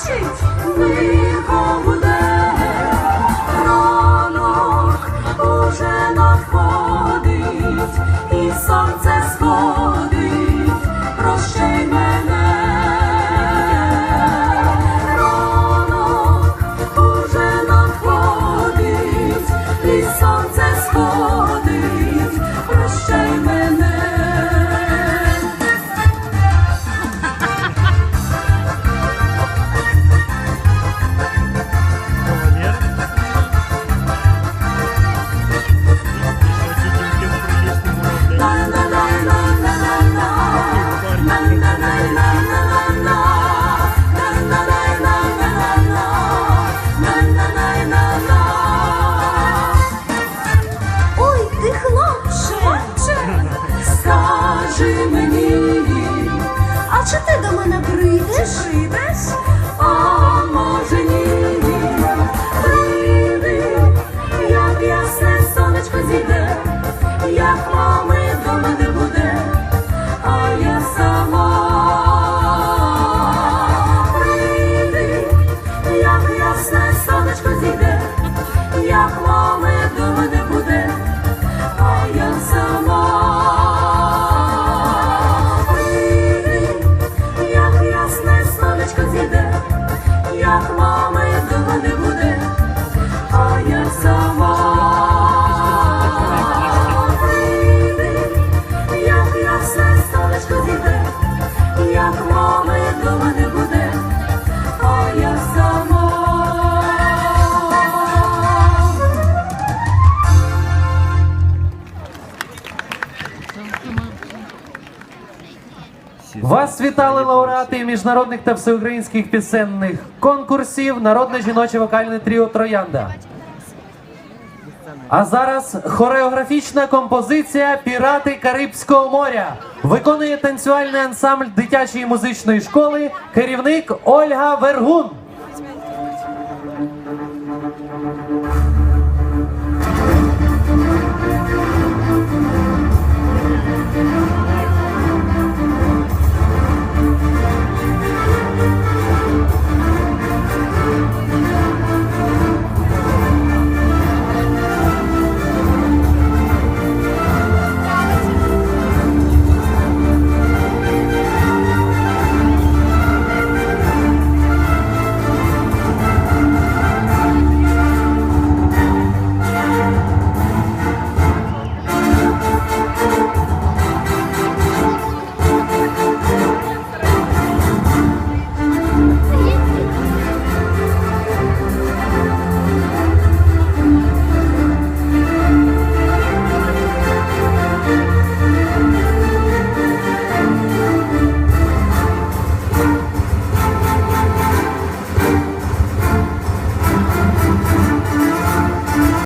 бачить, тихо уже надходить, і сонце хлопче, скажи мені, а чи ти до мене прийдеш? Прийдеш? Мами до мене Вас вітали лауреати міжнародних та всеукраїнських пісенних конкурсів народне жіноче вокальне тріо Троянда. А зараз хореографічна композиція Пірати Карибського моря виконує танцювальний ансамбль дитячої музичної школи керівник Ольга Вергун.